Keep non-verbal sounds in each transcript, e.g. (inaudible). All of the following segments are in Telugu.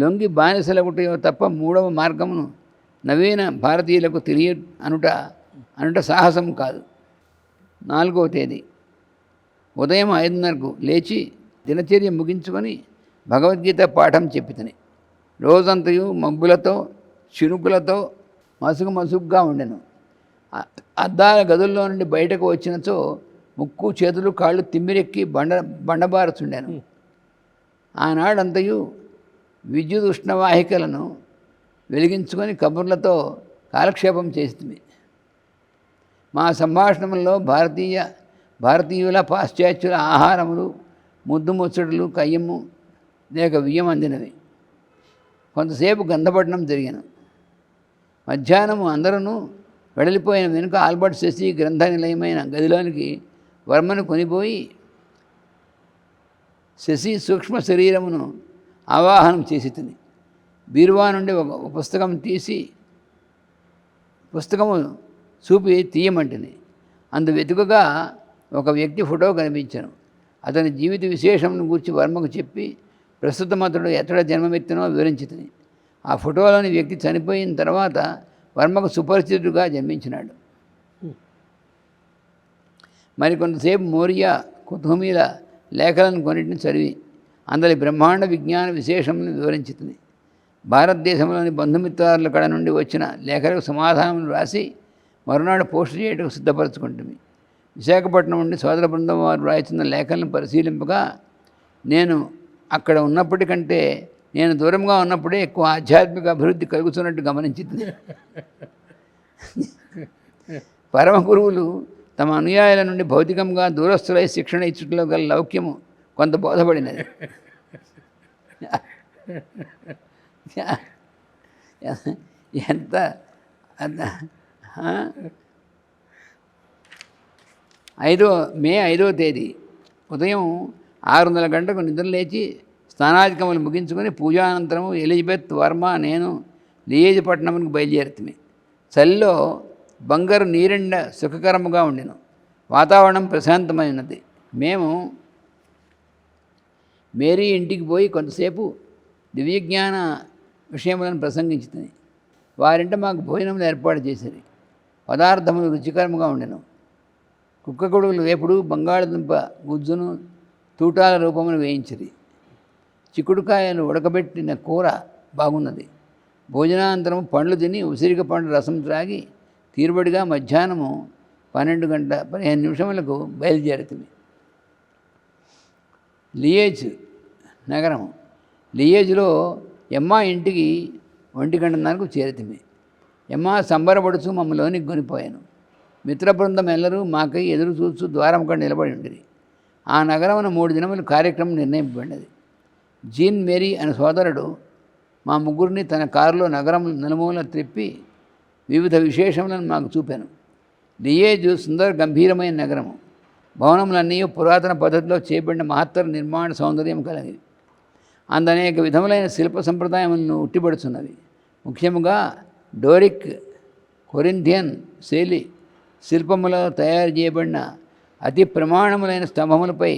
లొంగి బానిసలగుటయో తప్ప మూడవ మార్గమును నవీన భారతీయులకు తెలియ అనుట అనుట సాహసం కాదు. నాలుగవ తేదీ. ఉదయం ఐదున్నరకు లేచి దినచర్య ముగించుకొని భగవద్గీత పాఠం చెప్పితని. రోజంతయు మబ్బులతో చినుకులతో మసుగు మసుగ్గా ఉండెను. అద్దాల గదుల్లో నుండి బయటకు వచ్చినచో ముక్కు చేతులు కాళ్ళు తిమ్మిరెక్కి బండ బండబారుచుండాను. ఆనాడంతయు విద్యుత్ ఉష్ణవాహికలను వెలిగించుకొని కబుర్లతో కాలక్షేపం చేస్తుంది మా సంభాషణంలో భారతీయ భారతీయుల పాశ్చాత్యుల ఆహారములు ముద్దు ముచ్చట్లు కయ్యము లేక బియ్యం అందినవి. కొంతసేపు గంధపట్నం జరిగాను. మధ్యాహ్నం అందరూ వెడలిపోయిన వెనుక ఆల్బర్ట్ శశి గ్రంథ నిలయమైన గదిలోనికి వర్మను కొనిపోయి శశి సూక్ష్మ శరీరమును ఆవాహనం చేసి తిని. బీరువా నుండి ఒక పుస్తకం తీసి పుస్తకము చూపి తీయమంటుంది అందు వెతుకగా ఒక వ్యక్తి ఫోటో కనిపించాను. అతని జీవిత విశేషంను గురించి వర్మకు చెప్పి ప్రస్తుతం అతడు ఎక్కడ జన్మమెత్తినో వివరించుతుంది ఆ ఫోటోలోని వ్యక్తి చనిపోయిన తర్వాత వర్మకు సుపరిచితుడుగా జన్మించినాడు. మరికొంతసేపు మౌర్య కుతుహమీల లేఖలను కొన్నింటిని చదివి అందరి బ్రహ్మాండ విజ్ఞాన విశేషములను వివరించుతుంది భారతదేశంలోని బంధుమిత్రాల కడ నుండి వచ్చిన లేఖలకు సమాధానం రాసి మరునాడు పోస్ట్ చేయటకు సిద్ధపరచుకుంటుంది. విశాఖపట్నం నుండి సోదర బృందం వారు రాయిస్తున్న లేఖలను పరిశీలింపగా నేను అక్కడ ఉన్నప్పటికంటే నేను దూరంగా ఉన్నప్పుడే ఎక్కువ ఆధ్యాత్మిక అభివృద్ధి కలుగుతున్నట్టు గమనించింది. పరమ గురువులు తమ అనుయాయుల నుండి భౌతికంగా దూరస్తులై శిక్షణ ఇచ్చట్లో గల లౌక్యము కొంత బోధపడినది. ఎంత ఐదో మే ఐదో తేదీ. ఉదయం ఆరున్నర గంటకు నిద్రలేచి స్నానాధికములు ముగించుకొని పూజానంతరము ఎలిజబెత్ వర్మ నేను లియేజ్ పట్టణంకి బయలుదేరుతుంది చలిలో బంగారు నీరెండ సుఖకరముగా ఉండెను. వాతావరణం ప్రశాంతమైనది. మేము మేరీ ఇంటికి పోయి కొంతసేపు దివ్యజ్ఞాన విషయములను ప్రసంగించుతుంది. వారింట మాకు భోజనములు ఏర్పాటు చేసేది పదార్థములు రుచికరముగా ఉండెను. కుక్క కొడుకులు వేపుడు బంగాళదుంప గుజ్జును తూటాల రూపమును వేయించిరి. చిక్కుడుకాయలు ఉడకబెట్టిన కూర బాగున్నది. భోజనానంతరం పండ్లు తిని ఉసిరిక పండు రసం త్రాగి తీరుబడిగా మధ్యాహ్నము పన్నెండు గంట పదిహేను నిమిషములకు బయలుదేరుతుంది లియేజ్ నగరం. లియేజ్లో ఎమ్మ ఇంటికి ఒంటి గంటన్నరకు చేరితిమి. ఎమ్మ సంబరపడుచు మమ్మల్ని కొనిపోయాను మిత్ర బృందం ఎల్లరూ మాకై ఎదురు చూస్తూ ద్వారం కూడా నిలబడి ఉండేది ఆ నగరమున మూడు దినములు కార్యక్రమం నిర్ణయింపబడినది. జీన్ మేరీ అనే సోదరుడు మా ముగ్గురిని తన కారులో నగరం నలుమూల త్రిప్పి వివిధ విశేషములను మాకు చూపాను. లియేజు సుందర గంభీరమైన నగరము. భవనములన్నీ పురాతన పద్ధతిలో చేయబడిన మహత్తర నిర్మాణ సౌందర్యం అందు అందనేక విధములైన శిల్ప సంప్రదాయములను ఉట్టిపడుచున్నది ముఖ్యముగా డోరిక్ కొరింథియన్ శైలి శిల్పములో తయారు చేయబడిన అతి ప్రమాణములైన స్తంభములపై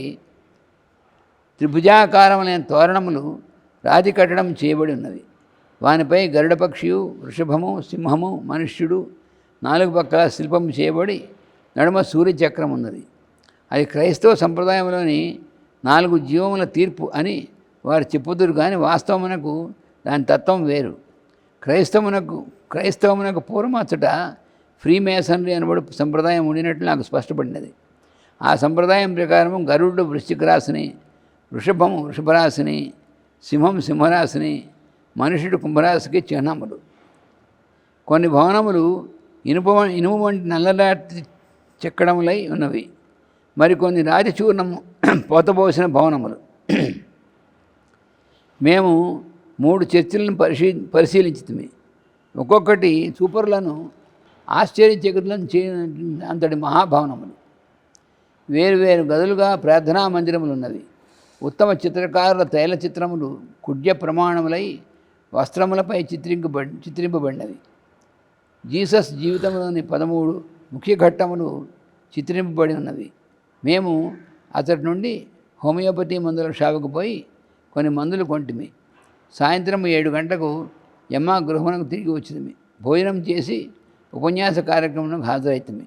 త్రిభుజాకారములైన తోరణములు రాతి కట్టడం చేయబడి ఉన్నది వానిపై గరుడపక్షియు వృషభము సింహము మనుష్యుడు నాలుగు పక్కల శిల్పం చేయబడి నడుమ సూర్యచక్రం ఉన్నది అది క్రైస్తవ సంప్రదాయంలోని నాలుగు జీవముల తీర్పు అని వారు చెప్పుదురు కానీ వాస్తవమునకు దాని తత్వం వేరు. క్రైస్తవునకు క్రైస్తవమునకు పూర్వమచ్చట ఫ్రీ మేసనరీ అనబడు సంప్రదాయం ఉండినట్లు నాకు స్పష్టపడినది. ఆ సంప్రదాయం ప్రకారం గరుడు వృశ్చిక రాశిని వృషభం వృషభరాశిని సింహం సింహరాశిని మనుషుడు కుంభరాశికి చిహ్నములు. కొన్ని భవనములు ఇనుప ఇనుము వంటి నల్లరాతి చెక్కడములై ఉన్నవి. మరికొన్ని రాజచూర్ణము పోతబోసిన భవనములు. మేము మూడు చర్చిలను పరిశీ పరిశీలించుతుంది ఒక్కొక్కటి సూపర్లను ఆశ్చర్యచకులను చే అంతటి మహాభవనములు. వేరువేరు గదులుగా ప్రార్థనా మందిరములు ఉన్నవి ఉత్తమ చిత్రకారుల తైల చిత్రములు కుడ్య ప్రమాణములై వస్త్రములపై చిత్రింపబ చిత్రింపబడినవి. జీసస్ జీవితంలోని పదమూడు ముఖ్య ఘట్టములు చిత్రింపబడి ఉన్నవి మేము అతడి నుండి హోమియోపతి మందుల షాపుకు పోయి కొన్ని మందులు కొంటిమి. సాయంత్రం ఏడు గంటలకు యమ్మ గృహమునకు తిరిగి వచ్చింది భోజనం చేసి ఉపన్యాస కార్యక్రమం హాజరైతుంది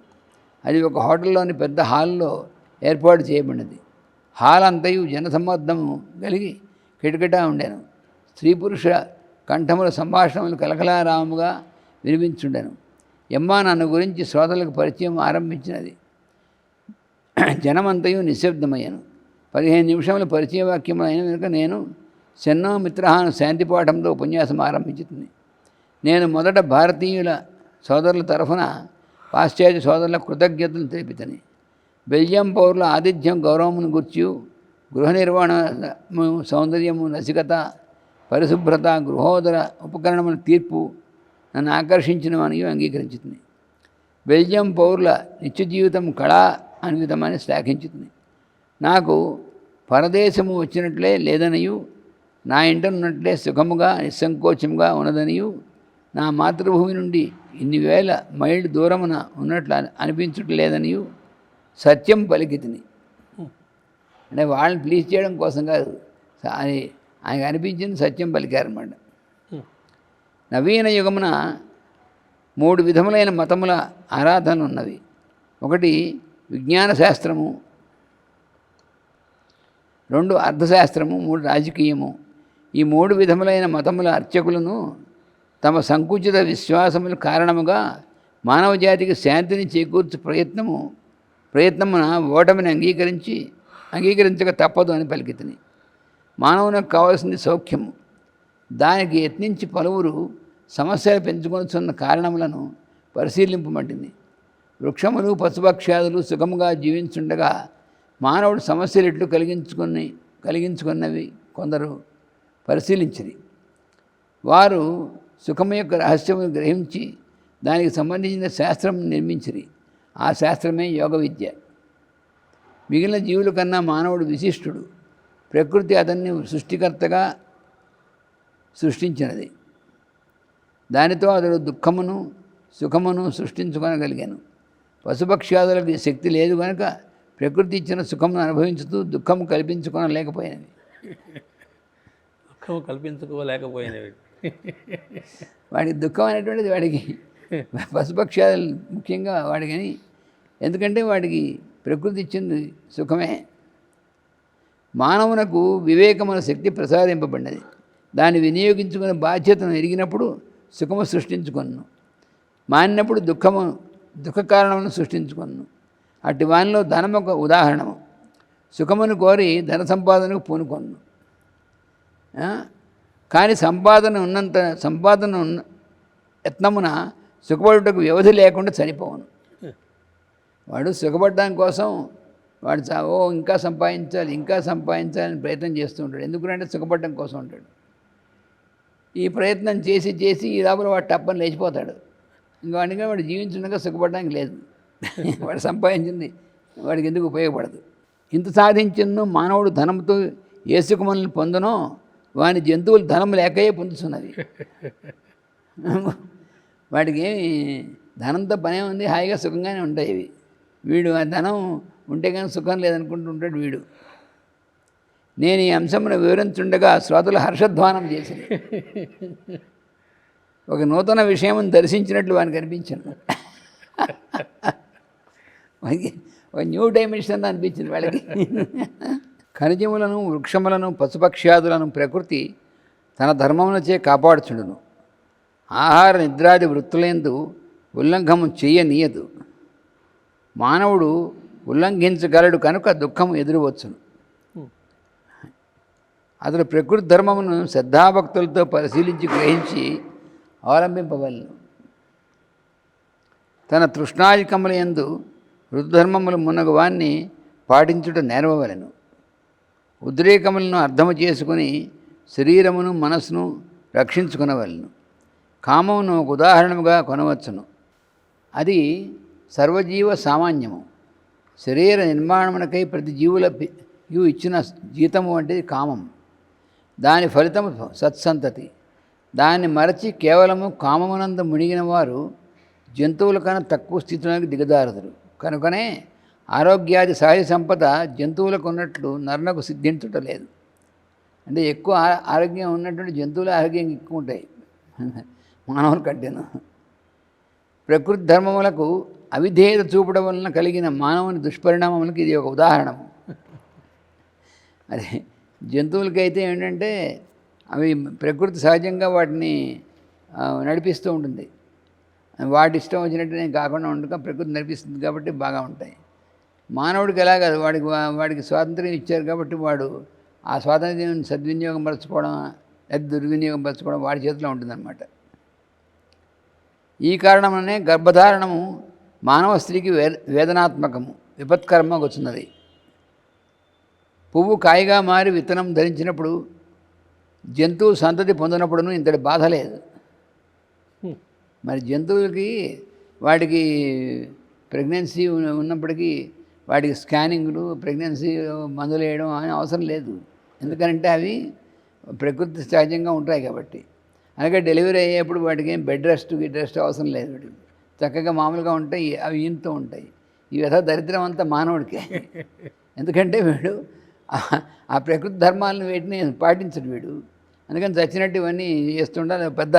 అది ఒక హోటల్లోని పెద్ద హాల్లో ఏర్పాటు చేయబడినది. హాల్ అంతయు జనసమ్మర్ధము కలిగి కిటకిటా ఉండేను. స్త్రీ పురుష కంఠముల సంభాషణలు కలకలారాముగా వినిపించుండెను. యమ్మ నన్ను గురించి శ్రోతలకు పరిచయం ఆరంభించినది. జనమంతయు నిశ్శబ్దమయ్యాను. పదిహేను నిమిషముల పరిచయ వాక్యములు అయిన కనుక నేను సెన్నో మిత్రహాను శాంతిపాఠంతో ఉపన్యాసం ఆరంభించుతుంది. నేను మొదట భారతీయుల సోదరుల తరఫున పాశ్చాత్య సోదరుల కృతజ్ఞతలు తెలిపితని. బెల్జియం పౌరుల ఆతిథ్యం గౌరవమును గుర్చి గృహ నిర్వహణము సౌందర్యము రసికత పరిశుభ్రత గృహోదర ఉపకరణముల తీర్పు నన్ను ఆకర్షించినవని అంగీకరించుతుంది. బెల్జియం పౌరుల నిత్య జీవితం కళా అన్వితమని శ్లాఘించుతుంది నాకు పరదేశము వచ్చినట్లే లేదనియు నా ఇంట ఉన్నట్లే సుఖముగా నిస్సంకోచముగా ఉన్నదనియు నా మాతృభూమి నుండి ఇన్ని వేల మైళ్ళు దూరమున ఉన్నట్లు అనిపించట్లేదనియు సత్యం పలికితిని. అంటే వాళ్ళని ప్లీజ్ చేయడం కోసం కాదు. అది ఆయనకు అనిపించింది సత్యం పలికారన్నమాట. నవీన యుగమున మూడు విధములైన మతముల ఆరాధనలు ఉన్నవి. ఒకటి విజ్ఞాన శాస్త్రము రెండు అర్థశాస్త్రము మూడు రాజకీయము. ఈ మూడు విధములైన మతముల అర్చకులను తమ సంకుచిత విశ్వాసముల కారణముగా మానవ జాతికి శాంతిని చేకూర్చు ప్రయత్నము ప్రయత్నమున ఓటమిని అంగీకరించి అంగీకరించక తప్పదు అని పలికితని. మానవునికి కావాల్సింది సౌఖ్యము. దానికి యత్నించి పలువురు సమస్యలు పెంచుకొనుచున్న కారణములను పరిశీలింపమంటింది వృక్షములు పశుపక్షాదులు సుఖముగా జీవించుండగా మానవుడు సమస్యలు ఎట్లు కలిగించుకుని కలిగించుకున్నవి కొందరు పరిశీలించిరి. వారు సుఖము యొక్క రహస్యమును గ్రహించి దానికి సంబంధించిన శాస్త్రం నిర్మించిరి. ఆ శాస్త్రమే యోగ విద్య. మిగిలిన జీవుల కన్నా మానవుడు విశిష్టుడు. ప్రకృతి అతన్ని సృష్టికర్తగా సృష్టించినది. దానితో అతడు దుఃఖమును సుఖమును సృష్టించుకొనగలిగాను. పశుపక్ష్యాదులకు శక్తి లేదు కనుక ప్రకృతి ఇచ్చిన సుఖమును అనుభవించుతూ దుఃఖము కల్పించుకొనలేకపోయినవి. దుఃఖం కల్పించుకోలేకపోయినవి. వాడికి దుఃఖం అనేటువంటిది వాడికి పశుపక్షాలు ముఖ్యంగా వాడికని. ఎందుకంటే వాడికి ప్రకృతి ఇచ్చింది సుఖమే. మానవునకు వివేకమున శక్తి ప్రసాదింపబడినది. దాన్ని వినియోగించుకునే బాధ్యతను ఎరిగినప్పుడు సుఖము సృష్టించుకొను మానినప్పుడు దుఃఖము దుఃఖ కారణమును సృష్టించుకొను అట్టి వానిలో ధనం ఒక ఉదాహరణము. సుఖమును కోరి ధన సంపాదనకు పూనుకొను కానీ సంపాదన ఉన్నంత సంపాదన ఉన్న యత్నమున సుఖపడుటకు వ్యవధి లేకుండా చనిపోవను. వాడు సుఖపడడానికి కోసం వాడు ఓ ఇంకా సంపాదించాలి ఇంకా సంపాదించాలని ప్రయత్నం చేస్తూ ఉంటాడు ఎందుకంటే సుఖపడడం కోసం ఉంటాడు. ఈ ప్రయత్నం చేసి చేసి ఈ లోపల వాడు టప్పని లేచిపోతాడు. ఇంకా అందుకని వాడు జీవించుండగా సుఖపడడానికి లేదు. వాడు సంపాదించింది వాడికి ఎందుకు ఉపయోగపడదు? ఇంత సాధించిన మానవుడు ధనంతో ఏ సుఖములను పొందనో వాని జంతువులు ధనం లేకయే పొందుతున్నది. వాడికి ఏమి ధనంతో పనే ఉంది హాయిగా సుఖంగానే ఉంటాయి ఇవి. వీడు ఆ ధనం ఉంటే కానీ సుఖం లేదనుకుంటుంటాడు వీడు. నేను ఈ అంశమును వివరించుండగా శ్రోతలు హర్షధ్వానం చేసింది ఒక నూతన విషయం దర్శించినట్లు వానికి అనిపించింది. ఒక న్యూ డైమెన్షన్ అనిపించింది వాళ్ళకి. ఖనిజములను వృక్షములను పశుపక్ష్యాదులను ప్రకృతి తన ధర్మములచే కాపాడుచుండును. ఆహార నిద్రాది వృత్తులందు ఉల్లంఘము చేయనీయదు. మానవుడు ఉల్లంఘించగలడు కనుక దుఃఖము ఎదురవచ్చును. అతడు ప్రకృతి ధర్మమును శ్రద్ధాభక్తులతో పరిశీలించి గ్రహించి అవలంబింపవలను తన తృష్ణాధికముల ఎందు రుద్ధర్మములు మునగవాన్ని పాటించుట నేర్వవలెను. ఉద్రేకములను అర్థము చేసుకుని శరీరమును మనస్సును రక్షించుకునవలను. కామమును ఒక ఉదాహరణముగా కొనవచ్చును. అది సర్వజీవ సామాన్యము. శరీర నిర్మాణమునకై ప్రతి జీవుల యు ఇచ్చిన జీతము వంటిది కామం దాని ఫలితము సత్సంతతి. దాన్ని మరచి కేవలము కామమునందు మునిగిన వారు జంతువుల కన్నా తక్కువ స్థితిలోకి దిగదారదురు కనుకనే ఆరోగ్యాది సహజ సంపద జంతువులకు ఉన్నట్లు నరునకు సిద్ధించుట లేదు. అంటే ఎక్కువ ఆరోగ్యం ఉన్నటువంటి జంతువుల ఆరోగ్యం ఎక్కువ ఉంటాయి. మానవుల కంటేను. ప్రకృతి ధర్మములకు అవిధేయత చూపడం వలన కలిగిన మానవుని దుష్పరిణామములకు ఇది ఒక ఉదాహరణము. అదే జంతువులకైతే ఏంటంటే అవి ప్రకృతి సహజంగా వాటిని నడిపిస్తూ ఉంటుంది. వాటి ఇష్టం వచ్చినట్టు నేను కాకుండా ఉండక ప్రకృతి నడిపిస్తుంది కాబట్టి బాగా ఉంటాయి. మానవుడికి ఎలా కాదు వాడికి వాడికి స్వాతంత్రం ఇచ్చారు కాబట్టి వాడు ఆ స్వాతంత్ర్యం సద్వినియోగం పరచుకోవడం లేదా దుర్వినియోగం పరచుకోవడం వాడి చేతిలో ఉంటుందన్నమాట. ఈ కారణమనే గర్భధారణము మానవ స్త్రీకి వే వేదనాత్మకము విపత్కరంగా వచ్చినది. పువ్వు కాయగా మారి విత్తనం ధరించినప్పుడు జంతువు సంతతి పొందినప్పుడును ఇంతటి బాధ లేదు. మరి జంతువులకి వాటికి ప్రెగ్నెన్సీ ఉన్న- ఉన్నప్పటికీ వాటికి స్కానింగ్లు ప్రెగ్నెన్సీ మందులు వేయడం అని అవసరం లేదు. ఎందుకంటే అవి ప్రకృతి సహజంగా ఉంటాయి కాబట్టి. అలాగే డెలివరీ అయ్యేప్పుడు వాటికి ఏం బెడ్ రెస్ట్ గిడ్ రెస్ట్ అవసరం లేదు. వాటికి చక్కగా మామూలుగా ఉంటాయి అవి ఈనుతూ ఉంటాయి. ఈ విధ దరిద్రం అంతా మానవుడికే. (laughs) ఎందుకంటే వీడు ఆ ప్రకృతి ధర్మాలను వీటిని పాటించడు వీడు. అందుకని చచ్చినట్టు ఇవన్నీ చేస్తుండాలి పెద్ద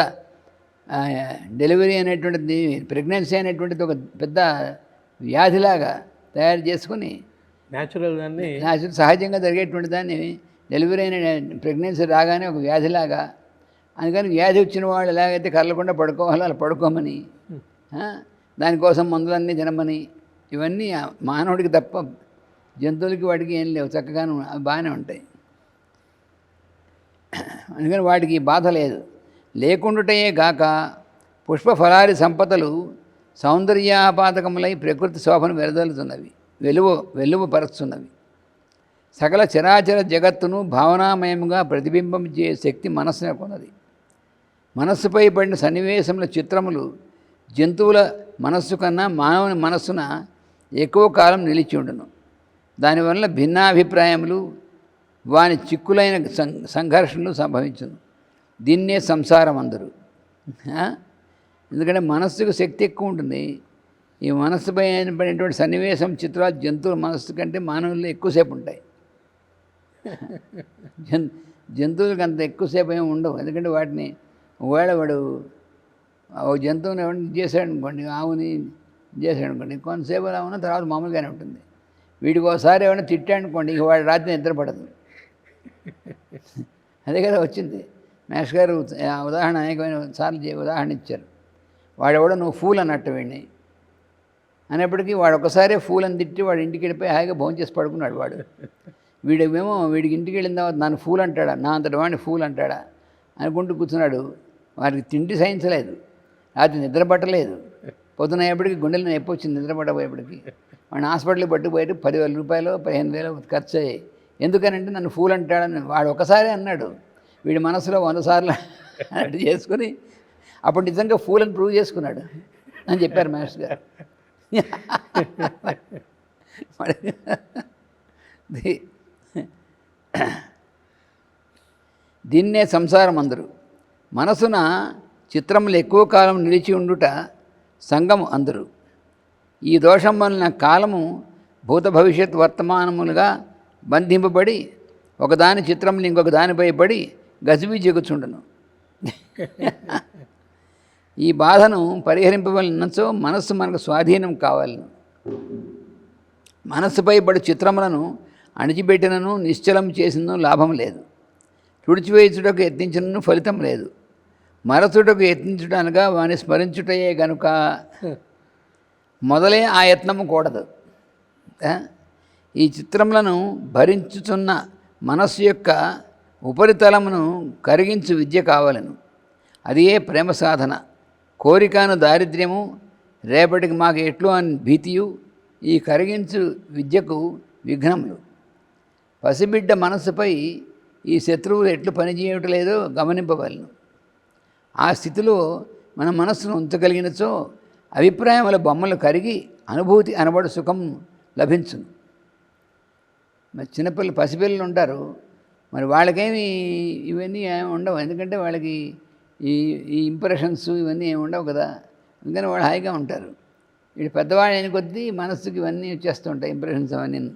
డెలివరీ అనేటువంటిది ప్రెగ్నెన్సీ అనేటువంటిది ఒక పెద్ద వ్యాధిలాగా తయారు చేసుకుని న్యాచురల్ దాన్ని నాచురల్ సహజంగా జరిగేటువంటి దాన్ని డెలివరీ అయిన ప్రెగ్నెన్సీ రాగానే ఒక వ్యాధిలాగా అందుకని వ్యాధి వచ్చిన వాళ్ళు ఎలాగైతే కదలకుండా పడుకోవాలో అలా పడుకోమని ఆ, దానికోసం మందులన్నీ తినమని ఇవన్నీ మానవుడికి తప్ప జంతువులకి వాటికి ఏం లేవు చక్కగానే బాగానే ఉంటాయి. అందుకని వాటికి బాధ లేదు. లేకుండుటయే గాక పుష్పఫలాది సంపదలు సౌందర్యాపాతకములై ప్రకృతి శోభను వెదజల్లుతున్నవి వెలువ వెలువపరుస్తున్నవి సకల చరాచర జగత్తును భావనామయముగా ప్రతిబింబించే శక్తి మనస్సునకు ఉన్నది మనస్సుపై పడిన సన్నివేశముల చిత్రములు జంతువుల మనస్సు కన్నా మానవుని మనస్సున ఎక్కువ కాలం నిలిచి ఉండును. దానివల్ల భిన్నాభిప్రాయములు వాని చిక్కులైన సం సంఘర్షణలు సంభవించును దీన్నే సంసారం అందరు. ఎందుకంటే మనస్సుకు శక్తి ఎక్కువ ఉంటుంది. ఈ మనస్సుపై పడినటువంటి సన్నివేశం చిత్రాలు జంతువుల మనస్సు కంటే మానవుల్లో ఎక్కువసేపు ఉంటాయి. జన్ జంతువులకు అంత ఎక్కువసేపు ఏమి ఉండవు. ఎందుకంటే వాటిని ఒకవేళ వాడు ఓ జంతువుని ఎవరిని చేశాడు అనుకోండి ఆవుని చేశాడు అనుకోండి కొంతసేపు అలా ఉన్న తర్వాత మామూలుగానే ఉంటుంది. వీడికి ఒకసారి ఏమైనా తిట్టానుకోండి ఇక వాడు రాత్రి నిద్రపడదు అదే కదా వచ్చింది. మేష్ గారు ఉదాహరణ అనేకమైన సార్లు ఉదాహరణ ఇచ్చారు. వాడెవడో నువ్వు ఫూల్ అన్నట్టు వీడిని. అనేప్పటికీ వాడు ఒకసారి ఫూల్ అని తిట్టి వాడు ఇంటికి వెళ్ళిపోయి హాయిగా భోజనం చేసి పడుకున్నాడు వాడు. వీడేమో వీడికి ఇంటికి వెళ్ళిన తర్వాత నన్ను ఫూల్ అంటాడా? నా అంతటి వాడిని ఫూల్ అంటాడా? అనుకుంటూ కూర్చున్నాడు. వారికి తిండి సహించలేదు రాత్రి నిద్రపట్టలేదు పొద్దున అయ్యేప్పటికి గుండెలు నొప్పి వచ్చింది. నిద్ర వాడిని హాస్పిటల్కి పట్టుకుపోయి పదివేల రూపాయలు పదిహేను వేలు ఖర్చు అయ్యాయి. ఎందుకనంటే నన్ను ఫూల్ అంటాడని వాడు ఒకసారి అన్నాడు. వీడి మనసులో వంద సార్లు అటు చేసుకుని అప్పుడు నిజంగా ఫూల్ అని ప్రూవ్ చేసుకున్నాడు అని చెప్పారు మాస్టర్ గారు. దీన్నే సంసారం అందరు. మనసున చిత్రములు ఎక్కువ కాలం నిలిచి ఉండుట సంగము అందరు. ఈ దోషం వలన కాలము భూత భవిష్యత్ వర్తమానములుగా బంధింపబడి ఒకదాని చిత్రంలో ఇంకొక దానిపై పడి గజిబి జగుచుండును. ఈ బాధను పరిహరింపవలనచో మనస్సు మనకు స్వాధీనం కావాలను. మనస్సుపై పడు చిత్రములను అణిచిపెట్టినను నిశ్చలం చేసినను లాభం లేదు. తుడిచివేయుచుటకు యత్నించినను ఫలితం లేదు. మరచుటకు యత్నించుట అనగా వాని స్మరించుటయే గనుక. మొదలే ఆ యత్నము కూడదు. ఈ చిత్రములను భరించుచున్న మనస్సు యొక్క ఉపరితలమును కరిగించు విద్య కావలను. అది ఏ ప్రేమ సాధన. కోరికను దారిద్ర్యము రేపటికి మాకు ఎట్లు అని భీతియు ఈ కరిగించు విద్యకు విఘ్నములు. పసిబిడ్డ మనస్సుపై ఈ శత్రువులు ఎట్లు పనిచేయటం లేదో గమనింపవలను. ఆ స్థితిలో మన మనస్సును ఉంచగలిగినచో అభిప్రాయముల బొమ్మలు కరిగి అనుభూతి అనబడు సుఖం లభించును. మరి చిన్నపిల్లలు పసిపిల్లలు ఉంటారు. మరి వాళ్ళకేమి ఇవన్నీ ఏమి ఉండవు. ఎందుకంటే వాళ్ళకి ఈ ఈ ఇంప్రెషన్స్ ఇవన్నీ ఏమి ఉండవు కదా. అందుకని వాళ్ళు హాయిగా ఉంటారు. వీడు పెద్దవాళ్ళు అయిన కొద్దీ మనస్సుకి ఇవన్నీ వచ్చేస్తుంటాయి ఇంప్రెషన్స్ అవన్నీ.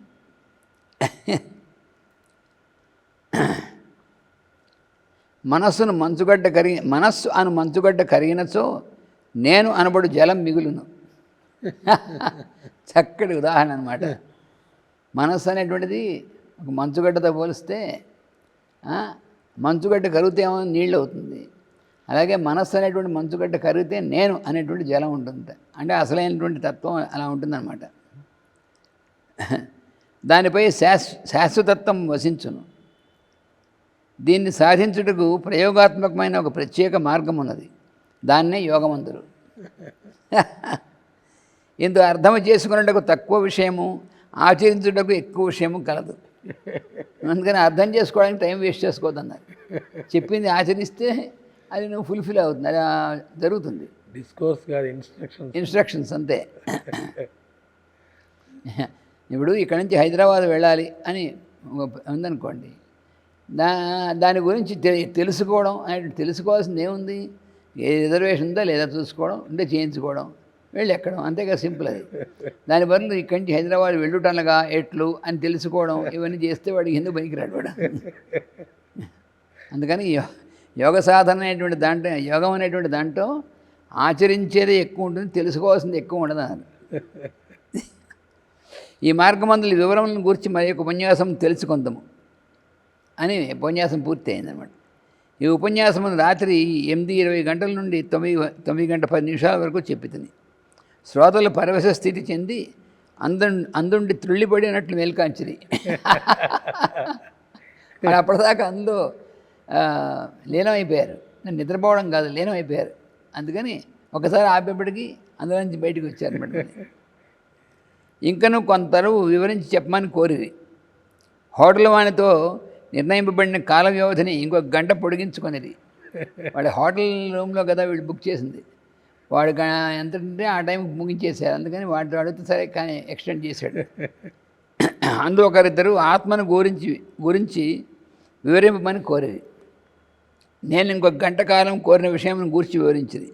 మనస్సును మంచుగడ్డ కరిగి మనస్సు అను మంచుగడ్డ కరిగినచో నేను అనబడు జలం మిగులును. చక్కటి ఉదాహరణ అనమాట మనస్సు అనేటువంటిది ఒక మంచుగడ్డతో పోలిస్తే మంచుగడ్డ కరిగితే ఏమో నీళ్ళు అవుతుంది. అలాగే మనస్సు అనేటువంటి మంచుగడ్డ కరిగితే నేను అనేటువంటి జలం ఉంటుంది అంటే అసలైనటువంటి తత్వం అలా ఉంటుందన్నమాట. దానిపై శాశ్ శాశ్వతత్వం వసించును. దీన్ని సాధించుటకు ప్రయోగాత్మకమైన ఒక ప్రత్యేక మార్గం ఉన్నది. దాన్నే యోగమందురు. (laughs) ఇందు అర్థం చేసుకున్నట్టుకు తక్కువ విషయము ఆచరించుటకు ఎక్కువ విషయము కలదు. అందుకని అర్థం చేసుకోవడానికి టైం వేస్ట్ చేసుకోవద్దన్నారు చెప్పింది ఆచరిస్తే అది నువ్వు ఫుల్ఫిల్ అవుతుంది అది జరుగుతుంది. డిస్కోర్స్ కాదు ఇన్స్ట్రక్షన్స్. ఇన్స్ట్రక్షన్స్ అంతే. ఇప్పుడు ఇక్కడి నుంచి హైదరాబాద్ వెళ్ళాలి అని ఉందనుకోండి దా దాని గురించి తెలుసుకోవడం తెలుసుకోవాల్సింది ఏముంది? ఏ రిజర్వేషన్ ఉందా లేదా చూసుకోవడం ఉంటే చేయించుకోవడం వెళ్ళి ఎక్కడం అంతేగా సింపుల్ అది. దాని బదులు ఇక్కడి నుంచి హైదరాబాద్ వెళ్ళుటనగా ఎట్లు అని తెలుసుకోవడం ఇవన్నీ చేస్తే వాడికి ఎందుకు పనికిరాడు వాడు? అందుకని యో- యోగ సాధన అనేటువంటి దాంట్లో యోగం అనేటువంటి దాంట్లో ఆచరించేదే ఎక్కువ ఉంటుంది తెలుసుకోవాల్సింది ఎక్కువ ఉండదు అన్నారు. ఈ మార్గమందుల వివరములను గురించి మరి యొక్క ఉపన్యాసం తెలుసుకుందాము. అని ఉపన్యాసం పూర్తి అయిందనమాట ఈ ఉపన్యాసం రాత్రి ఎనిమిది ఇరవై గంటల నుండి తొమ్మిది తొమ్మిది గంట పది నిమిషాల వరకు చెప్పి శ్రోతలు పరవశ స్థితి చెంది అందు అందుండి త్రుళ్ళిపడినట్లు మేల్కాంచిరి. అప్పటిదాకా అందులో లీనమైపోయారు. నన్ను నిద్రపోవడం కాదు లీనమైపోయారు. అందుకని ఒకసారి ఆపేపటికి అందులో నుంచి బయటకు వచ్చారన్నమాట ఇంకను కొంతరు వివరించి చెప్పమని కోరిరి. హోటల్ వానితో నిర్ణయింపబడిన కాల వ్యవధిని ఇంకొక గంట పొడిగించుకునేది వాళ్ళ హోటల్ రూమ్లో కదా వీళ్ళు బుక్ చేసింది. వాడు ఎంత ఉంటే ఆ టైంకి ముగించేశారు. అందుకని వాడు అడిగితే సరే కానీ ఎక్స్టెండ్ చేశాడు. అందులో ఒకరిద్దరు ఆత్మను గురించి గురించి వివరింపమని కోరేది. నేను ఇంకొక గంట కాలం కోరిన విషయం గూర్చి వివరించింది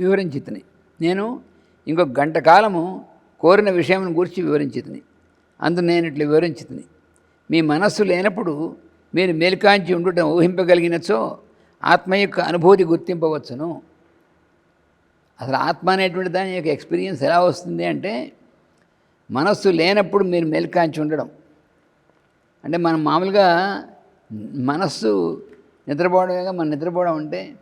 వివరించితిని. నేను ఇంకొక గంట కాలము కోరిన విషయం గూర్చి వివరించితిని. అందు నేను ఇట్లా వివరించితిని. మీ మనస్సు లేనప్పుడు మీరు మేల్కాంచి ఉండటం ఊహింపగలిగినచో ఆత్మ యొక్క అనుభూతి గుర్తింపవచ్చును. అసలు ఆత్మ అనేటువంటి దాని యొక్క ఎక్స్పీరియన్స్ ఎలా వస్తుంది అంటే మనస్సు లేనప్పుడు మీరు మేల్కాంచి ఉండడం. అంటే మనం మామూలుగా మనస్సు నిద్రపోవడమేగా మనం నిద్రపోవడం అంటే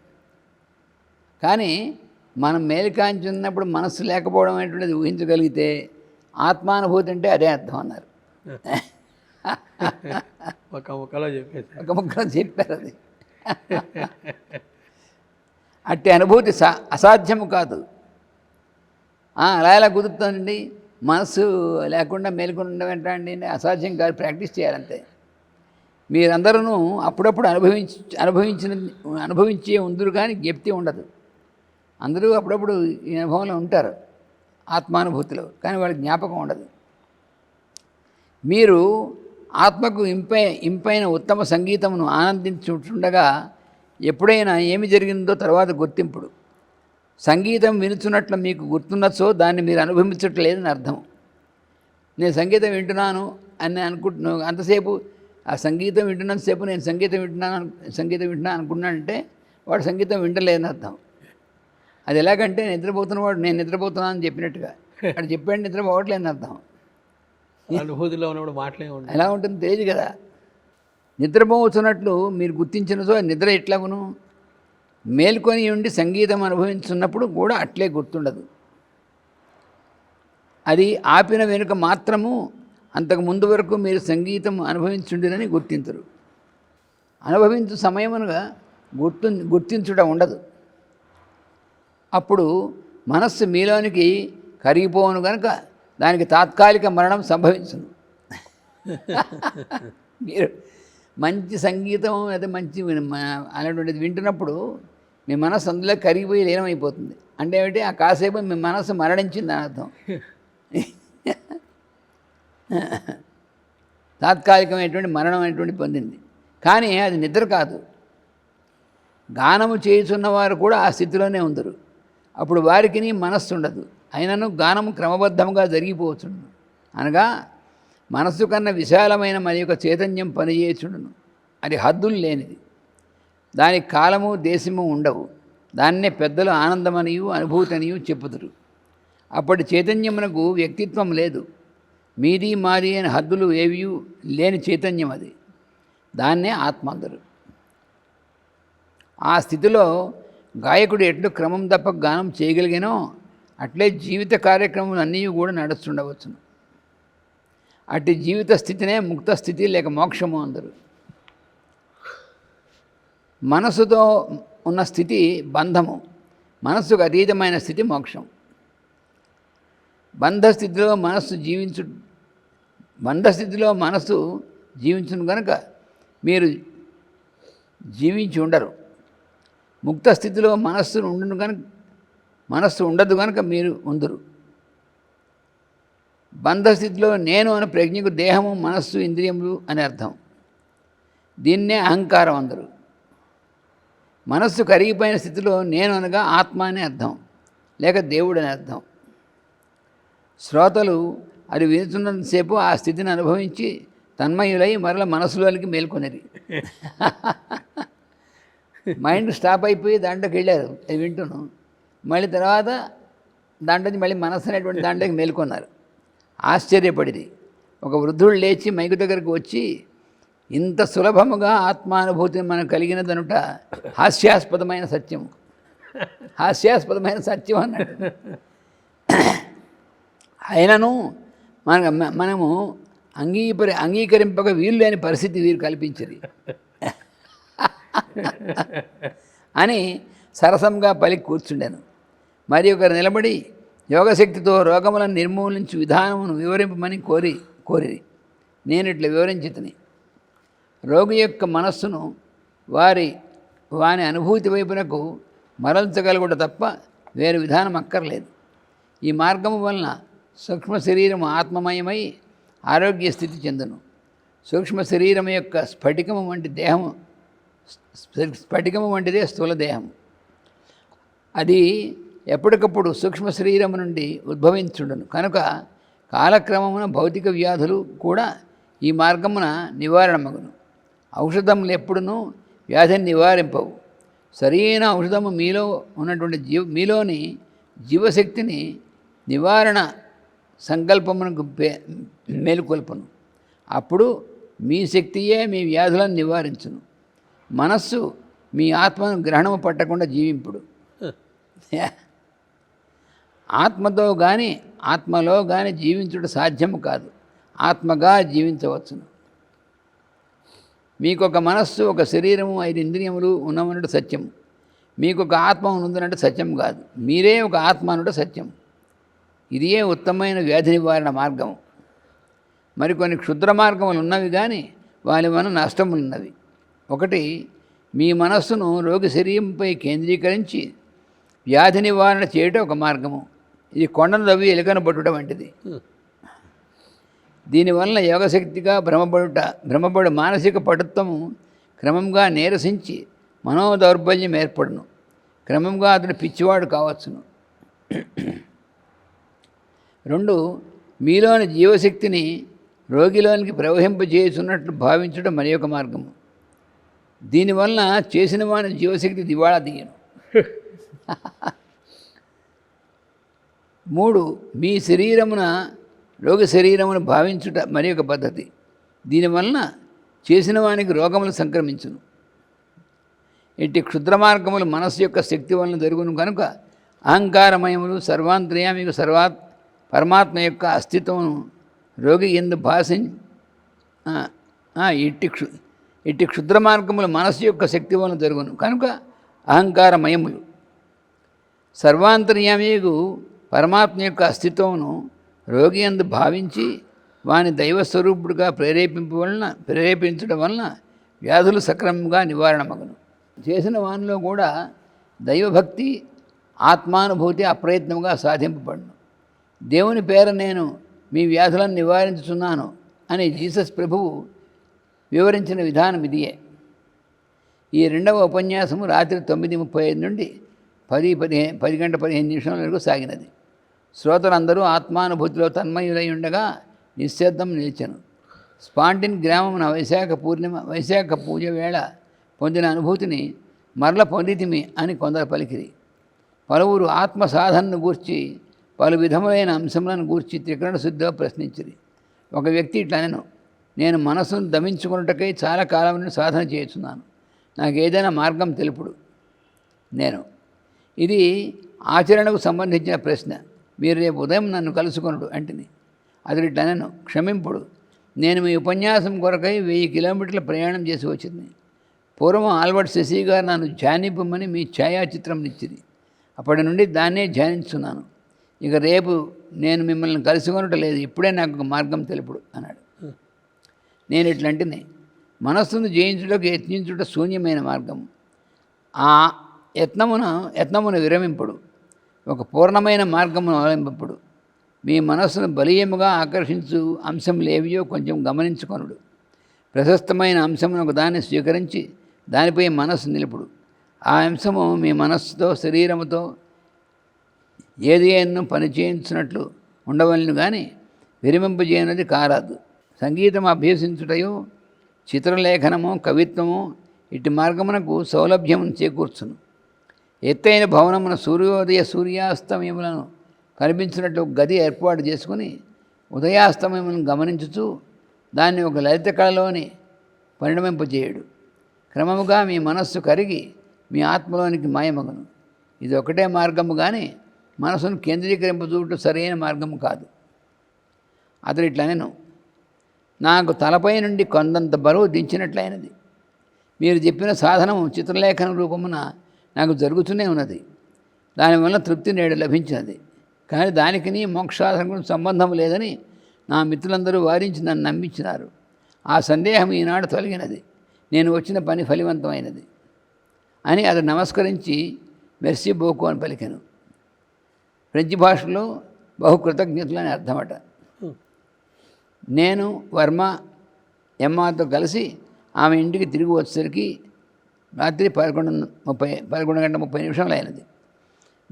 కానీ మనం మేలుకాంచి ఉన్నప్పుడు మనస్సు లేకపోవడం అనేటువంటిది ఊహించగలిగితే ఆత్మానుభూతి అంటే అదే అర్థం అన్నారు. (laughs) ఒక ముక్కలో చెప్పేసి ఒక ముక్కలో చెప్పారు అది. (laughs) అట్టి అనుభూతి సా అసాధ్యము కాదు. అలా ఎలా కుదురుతుందండి? మనస్సు లేకుండా మేలుకొని ఉండడం ఏంటా అండి అసాధ్యం కాదు ప్రాక్టీస్ చేయాలంతే. మీరందరూ అప్పుడప్పుడు అనుభవించి అనుభవించిన అనుభవించే ఉందరు కానీ జ్ఞప్తి ఉండదు. అందరూ అప్పుడప్పుడు ఈ అనుభవంలో ఉంటారు ఆత్మానుభూతిలో కానీ వాళ్ళకి జ్ఞాపకం ఉండదు. మీరు ఆత్మకు ఇంపై ఇంపైన ఉత్తమ సంగీతమును ఆనందించుండగా ఎప్పుడైనా ఏమి జరిగిందో తర్వాత గుర్తింపుడు. సంగీతం వినుచున్నట్లు మీకు గుర్తున్నచో దాన్ని మీరు అనుభవించట్లేదని అర్థం. నేను సంగీతం వింటున్నాను అని అనుకుంటున్నాను అంతసేపు ఆ సంగీతం వింటున్నంతసేపు నేను సంగీతం వింటున్నాను సంగీతం వింటున్నాను అనుకున్నానంటే వాడు సంగీతం వింటలేదని అర్థం. అది ఎలాగంటే నిద్రపోతున్నవాడు నేను నిద్రపోతున్నాను అని చెప్పినట్టుగా. వాడు చెప్పాడు నిద్రపోవట్లేదని అర్థం. అనుభూతిలో ఉన్నప్పుడు మాటలే ఉంటాయి ఎలా ఉంటుంది తెలియదు కదా నిద్రపోతున్నట్లు మీరు గుర్తించినచో నిద్ర ఎట్లాగును? మేల్కొని ఉండి సంగీతం అనుభవించున్నప్పుడు కూడా అట్లే గుర్తుండదు. అది ఆపిన వెనుక మాత్రము అంతకు ముందు వరకు మీరు సంగీతం అనుభవించుండినని గుర్తించరు అనుభవించు సమయమునగా గుర్తు గుర్తించుట ఉండదు. అప్పుడు మనస్సు మీలోనికి కరిగిపోవును కనుక దానికి తాత్కాలిక మరణం సంభవించను. (laughs) మీరు మంచి సంగీతం అది మంచి విన- అలాంటిది వింటున్నప్పుడు మీ మనసు అందులో కరిగిపోయి లీనమైపోతుంది. అంటే ఏమిటి? ఆ కాసేపు మీ మనసు మరణించింది అని అర్థం తాత్కాలికమైనటువంటి మరణం అనేటువంటి పొందింది. కానీ అది నిద్ర కాదు. గానము చేయుచున్నవారు కూడా ఆ స్థితిలోనే ఉందరు. అప్పుడు వారికి మనస్సు ఉండదు. అయినను గానము క్రమబద్ధంగా జరిగిపోవచ్చు అనగా మనస్సు కన్నా విశాలమైన మరి యొక్క చైతన్యం పనిచేయుచుండును. అది హద్దులు లేనిది. దానికి కాలము దేశము ఉండవు. దాన్నే పెద్దలు ఆనందమనియు అనుభూతనియు చెప్పుదురు. అప్పటి చైతన్యమునకు వ్యక్తిత్వం లేదు. మీది మాది అని హద్దులు ఏవి లేని చైతన్యం అది. దాన్నే ఆత్మందరు. ఆ స్థితిలో గాయకుడు ఎట్లు క్రమం తప్ప గానం చేయగలిగానో అట్లే జీవిత కార్యక్రమాలు అన్నీ కూడా నడుస్తుండవచ్చును. అట్టి జీవిత స్థితినే ముక్త స్థితి లేక మోక్షము అందరు. మనసుతో ఉన్న స్థితి బంధము. మనస్సుకు అతీతమైన స్థితి మోక్షం. బంధస్థితిలో మనస్సు జీవించు బంధస్థితిలో మనస్సు జీవించును కనుక మీరు జీవించి ఉండరు. ముక్త స్థితిలో మనస్సు ఉండును కనుక మనస్సు ఉండదు కనుక మీరు ఉందరు బంధస్థితిలో నేను అనే ప్రజ్ఞకు దేహము మనస్సు ఇంద్రియములు అని అర్థం. దీన్నే అహంకారం అందరు. మనస్సు కరిగిపోయిన స్థితిలో నేను అనగా ఆత్మ అని అర్థం లేక దేవుడు అని అర్థం. శ్రోతలు అది వినుతున్నంతసేపు ఆ స్థితిని అనుభవించి తన్మయులై మరల మనసులోనికి మేల్కొనేది మైండ్ స్టాప్ అయిపోయి దాంట్లోకి వెళ్ళారు. అది వింటును మళ్ళీ తర్వాత దాంట్లో మళ్ళీ మనసు అనేటువంటి దాంట్లోకి మేల్కొన్నారు. ఆశ్చర్యపడిది ఒక వృద్ధుడు లేచి మైకు దగ్గరకు వచ్చి ఇంత సులభముగా ఆత్మానుభూతిని మనకు కలిగినదనుట హాస్యాస్పదమైన సత్యం హాస్యాస్పదమైన సత్యం అన్నాడు. ఆయనను మన మనము అంగీపరి అంగీకరింపక వీలు లేని పరిస్థితి వీరు కల్పించింది అని సరసంగా పలికి కూర్చుండాను. మరి ఒకరు నిలబడి యోగశక్తితో రోగములను నిర్మూలించి విధానమును వివరింపమని కోరి కోరి నేను ఇట్లా వివరించితని. రోగి యొక్క మనస్సును వారి వాని అనుభూతి వైపునకు మరల్చగలుగుట తప్ప వేరు విధానం అక్కర్లేదు. ఈ మార్గము వలన సూక్ష్మ శరీరం ఆత్మమయమై ఆరోగ్య స్థితి చెందును. సూక్ష్మ శరీరం యొక్క స్ఫటికము వంటి దేహము స్ఫటికము వంటిదే స్థూల దేహం అది ఎప్పటికప్పుడు సూక్ష్మ శరీరం నుండి ఉద్భవించుండును. కనుక కాలక్రమమున భౌతిక వ్యాధులు కూడా ఈ మార్గమున నివారణమగును. ఔషధములు ఎప్పుడునూ వ్యాధిని నివారింపవు. సరైన ఔషధము మీలో ఉన్నటువంటి జీవ మీలోని జీవశక్తిని నివారణ సంకల్పమునకు మేలుకొల్పను. అప్పుడు మీ శక్తియే మీ వ్యాధులను నివారించును. మనస్సు మీ ఆత్మను గ్రహణము పట్టకుండా జీవింపుడు. ఆత్మతో కానీ ఆత్మలో కానీ జీవించుట సాధ్యము కాదు. ఆత్మగా జీవించవచ్చును. మీకు ఒక మనస్సు ఒక శరీరము ఐదు ఇంద్రియములు ఉన్నమన్నట్టు సత్యం మీకు ఒక ఆత్మ ఉందనంటే సత్యం కాదు. మీరే ఒక ఆత్మ అన్నట్టు సత్యం ఇదియే ఉత్తమమైన వ్యాధి నివారణ మార్గం మరికొన్ని క్షుద్ర మార్గములు ఉన్నవి కానీ వారి వలన నష్టములున్నవి. ఒకటి మీ మనస్సును రోగి శరీరంపై కేంద్రీకరించి వ్యాధి నివారణ చేయటం ఒక మార్గము. ఇది కొండను తవ్వి ఎలుకను పట్టుట వంటిది. దీనివల్ల యోగశక్తిగా భ్రమపడుట భ్రమపడు మానసిక పటుత్వము క్రమంగా నీరసించి మనోదౌర్బల్యం ఏర్పడును. క్రమంగా అతడు పిచ్చివాడు కావచ్చును. రెండు మీలోని జీవశక్తిని రోగిలోనికి ప్రవహింపజేస్తున్నట్లు భావించడం మరి ఒక మార్గము. దీనివల్ల చేసిన వాని జీవశక్తి దివాళా తీయను. (laughs) మూడు మీ శరీరమున రోగ శరీరమును భావించుట మరి ఒక పద్ధతి. దీనివలన చేసిన వానికి రోగములు సంక్రమించును. ఇట్టి క్షుద్ర మార్గములు మనస్సు యొక్క శక్తి వలన జరుగును కనుక అహంకారమయములు సర్వాంతర్యామికు సర్వా పరమాత్మ యొక్క అస్తిత్వమును రోగి ఎందు భాషి ఇట్టి క్షు ఇట్టి క్షుద్ర మార్గములు మనస్సు యొక్క శక్తి వలన జరుగును. కనుక అహంకారమయములు. సర్వాంతర్యామికు పరమాత్మ యొక్క అస్తిత్వమును రోగి అందు భావించి వాని దైవస్వరూపుడుగా ప్రేరేపింపు వలన ప్రేరేపించడం వలన వ్యాధులు సక్రమంగా నివారణమగను. చేసిన వానిలో కూడా దైవభక్తి ఆత్మానుభూతి అప్రయత్నంగా సాధింపబడును. దేవుని పేర నేను మీ వ్యాధులను నివారించుతున్నాను అని జీసస్ ప్రభువు వివరించిన విధానం ఇదియే. ఈ రెండవ ఉపన్యాసము రాత్రి తొమ్మిది ముప్పై ఐదు నుండి పది పదిహేను పది గంట పదిహేను నిమిషాల వరకు సాగినది. శ్రోతలందరూ ఆత్మానుభూతిలో తన్మయులై ఉండగా నిశ్శబ్దం నిలిచను. స్పాంటిన్ గ్రామమున వైశాఖ పూర్ణిమ వైశాఖ పూజ వేళ పొందిన అనుభూతిని మరల పొందితిమి అని కొందరు పలికిరి. పలువురు ఆత్మ సాధనను గూర్చి పలు విధములైన అంశములను గూర్చి త్రికరణ శుద్ధిగా ప్రశ్నించిరి. ఒక వ్యక్తి ఇట్లనెను నేను మనసును దమించుకున్నటకై చాలా కాలం నుండి సాధన చేస్తున్నాను నాకు ఏదైనా మార్గం తెలుపుడు. నేను ఇది ఆచరణకు సంబంధించిన ప్రశ్న. మీరు రేపు ఉదయం నన్ను కలుసుకొనుడు అంటిని. అతడి ఇట్లనెను క్షమింపుడు నేను మీ ఉపన్యాసం కొరకై వెయ్యి కిలోమీటర్ల ప్రయాణం చేసి వచ్చింది. పూర్వం ఆల్బర్ట్ శశి గారు నన్ను ధ్యానింపమని మీ ఛాయాచిత్రం ఇచ్చింది అప్పటి నుండి దాన్నే ధ్యానిస్తున్నాను ఇక రేపు నేను మిమ్మల్ని కలుసుకొనట లేదు ఇప్పుడే నాకు ఒక మార్గం తెలుపుడు అన్నాడు. నేను ఇట్లాంటిని మనస్సును జయించుటకు యత్నించుట శూన్యమైన మార్గం ఆ యత్నమున యత్నమును విరమింపుడు. ఒక పూర్ణమైన మార్గమును అవలంబింపుడు మీ మనస్సును బలీయముగా ఆకర్షించు అంశములు ఏవియో కొంచెం గమనించుకొనుడు. ప్రశస్తమైన అంశమును ఒకదాన్ని స్వీకరించి దానిపై మనస్సు నిలుపుడు. ఆ అంశము మీ మనస్సుతో శరీరముతో ఏది ఎన్నో పనిచేయించినట్లు ఉండవలను కానీ విరమింపజేయనది కారాదు. సంగీతం అభ్యసించుటయో చిత్రలేఖనము కవిత్వము ఇటు మార్గమునకు సౌలభ్యం చేకూర్చును. ఎత్తైన భవనమున సూర్యోదయ సూర్యాస్తమయములను కనిపించినట్లు గది ఏర్పాటు చేసుకుని ఉదయాస్తమయములను గమనించుచు దాన్ని ఒక లలిత కళలోని పరిణమింపజేయుడు. క్రమముగా మీ మనస్సు కరిగి మీ ఆత్మలోనికి మాయమగను. ఇది ఒకటే మార్గము కానీ మనసును కేంద్రీకరింపజూట సరైన మార్గము కాదు. అతడు నేను నాకు తలపై నుండి కొందంత బరువు దించినట్లయినది. మీరు చెప్పిన సాధనము చిత్రలేఖన రూపమున నాకు జరుగుతూనే ఉన్నది. దానివల్ల తృప్తి నేడు లభించినది కానీ దానికి మోక్షాధనకు సంబంధం లేదని నా మిత్రులందరూ వారించి నన్ను నమ్మించినారు. ఆ సందేహం ఈనాడు తొలగినది. నేను వచ్చిన పని ఫలివంతమైనది అని అది నమస్కరించి మెర్సీ బోకు అని పలికాను. ఫ్రెంచ్ భాషలో బహు కృతజ్ఞతలు అని అర్థమట. నేను వర్మ ఎమ్మాతో కలిసి ఆమె ఇంటికి తిరిగి వచ్చేసరికి రాత్రి పదకొండు ముప్పై పదకొండు గంట ముప్పై నిమిషాలు అయినది.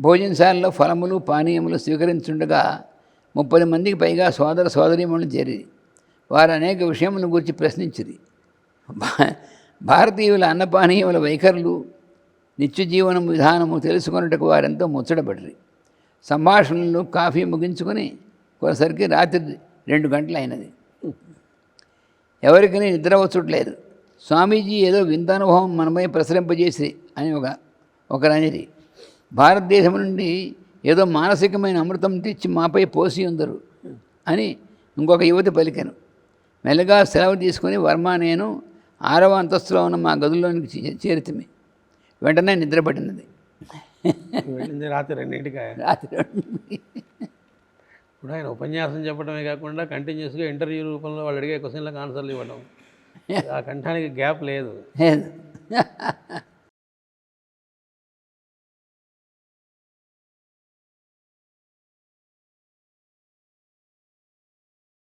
భోజనశాలలో ఫలములు పానీయములు స్వీకరించుండగా ముప్పై మందికి పైగా సోదర సోదరీమణులు చేరి వారు అనేక విషయములను గురించి ప్రశ్నించిరి. భారతీయుల అన్నపానీయముల వైఖరులు నిత్య జీవనం విధానము తెలుసుకొనుటకు వారెంతో ముచ్చటపడరు. సంభాషణలు కాఫీ ముగించుకొని కొనసరికి రాత్రి రెండు గంటలు అయినది ఎవరికి నిద్ర వచ్చుట్లేదు. స్వామీజీ ఏదో వింత అనుభవం మనపై ప్రసరింపజేసి అని ఒక ఒక రంజరి. భారతదేశం నుండి ఏదో మానసికమైన అమృతం తెచ్చి మాపై పోసి ఉందరు అని ఇంకొక యువతి పలికాను. మెల్లగా సెలవు తీసుకొని వర్మ నేను ఆరవ అంతస్తులో ఉన్న మా గదుల్లోనికి చే- చేరితిమి. వెంటనే నిద్రపట్టినది. వెళ్ళింది రాత్రి రెండింటికి రాత్రి ఇప్పుడు ఆయన ఉపన్యాసం చెప్పడమే కాకుండా కంటిన్యూస్గా ఇంటర్వ్యూ రూపంలో వాళ్ళు అడిగే క్వశ్చన్లకు ఆన్సర్లు ఇవ్వడం. ఆ కంఠానికి గ్యాప్ లేదు. లేదు.